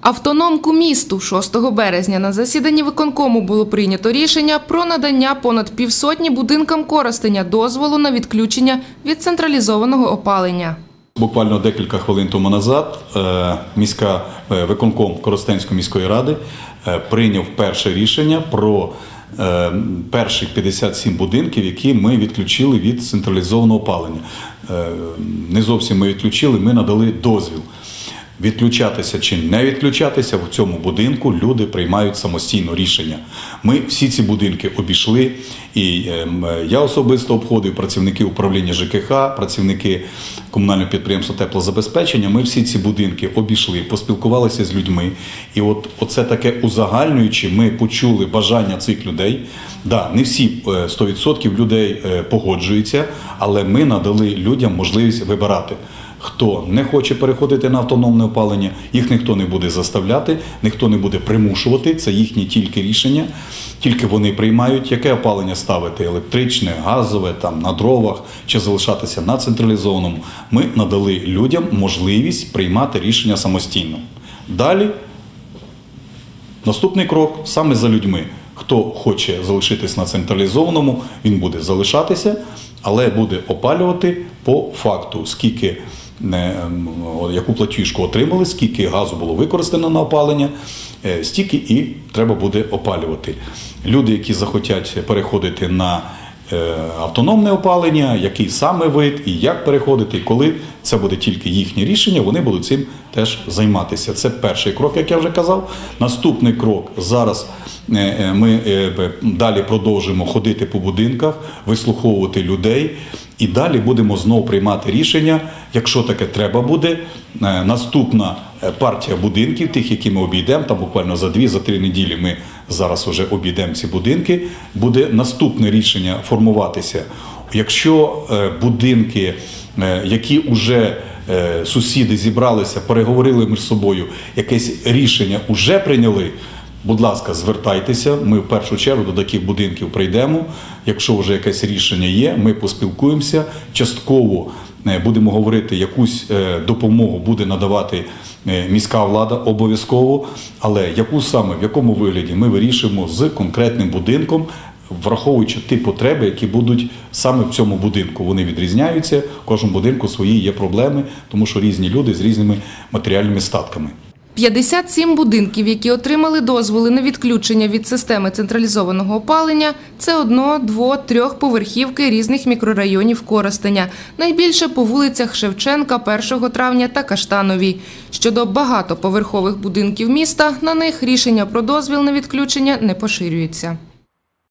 Автономку місту 6 березня на засіданні виконкому було прийнято рішення про надання понад півсотні будинкам Коростеня дозволу на відключення від централізованого опалення. Буквально декілька хвилин тому назад е, міська е, виконком Коростенської міської ради е, прийняв перше рішення про перші 57 будинків, які ми відключили від централізованого опалення. Не зовсім ми відключили, ми надали дозвіл. Відключатися чи не відключатися в цьому будинку люди приймають самостійно рішення. Ми всі ці будинки обійшли, і ем, я особисто обходив працівники управління ЖКХ, працівники комунального підприємства теплозабезпечення. Ми всі ці будинки обійшли, поспілкувалися з людьми. І от оце таке узагальнюючи, ми почули бажання цих людей. Да, не всі е, 100% людей е, погоджуються, але ми надали людям можливість вибирати. Хто не хоче переходити на автономне опалення, їх ніхто не буде заставляти, ніхто не буде примушувати. Це їхні тільки рішення, тільки вони приймають, яке опалення ставити електричне, газове, там на дровах чи залишатися на централізованому. Ми надали людям можливість приймати рішення самостійно. Далі Наступний крок саме за людьми. Хто хоче залишитись на централізованому, він буде залишатися, але буде опалювати по факту, скільки е, яку платіжку отримали, скільки газу було використано на опалення, е, стільки і треба буде опалювати. Люди, які захотять переходити на е, автономне опалення, який саме вид і як переходити, і коли це буде тільки їхнє рішення, вони будуть цим теж займатися. Це перший крок, як я вже казав. Наступний крок зараз е, е, ми е, далі продовжимо ходити по будинках, вислуховувати людей. І далі будемо знову приймати рішення, якщо таке треба буде. Наступна партія будинків, тих, які ми обійдемо, там буквально за дві, за три неділі ми зараз вже обійдемо ці будинки. Буде наступне рішення формуватися. Якщо е, будинки, е, які вже е, сусіди зібралися, переговорили між собою, якесь рішення вже прийняли. Будь ласка, звертайтеся. Ми в першу чергу до таких будинків прийдемо. Якщо вже якесь рішення є, ми поспілкуємося. Частково будемо говорити, якусь допомогу буде надавати міська влада обов'язково. Але яку саме в якому вигляді ми вирішимо з конкретним будинком, враховуючи ті потреби, які будуть саме в цьому будинку. Вони відрізняються. В кожному будинку свої є проблеми, тому що різні люди з різними матеріальними статками. 57 будинків, які отримали дозволи на відключення від системи централізованого опалення, це одно, дво, трьохповерхівки різних мікрорайонів Коростеня. Найбільше по вулицях Шевченка, 1 травня та Каштановій. Щодо багатоповерхових будинків міста, на них рішення про дозвіл на відключення не поширюється.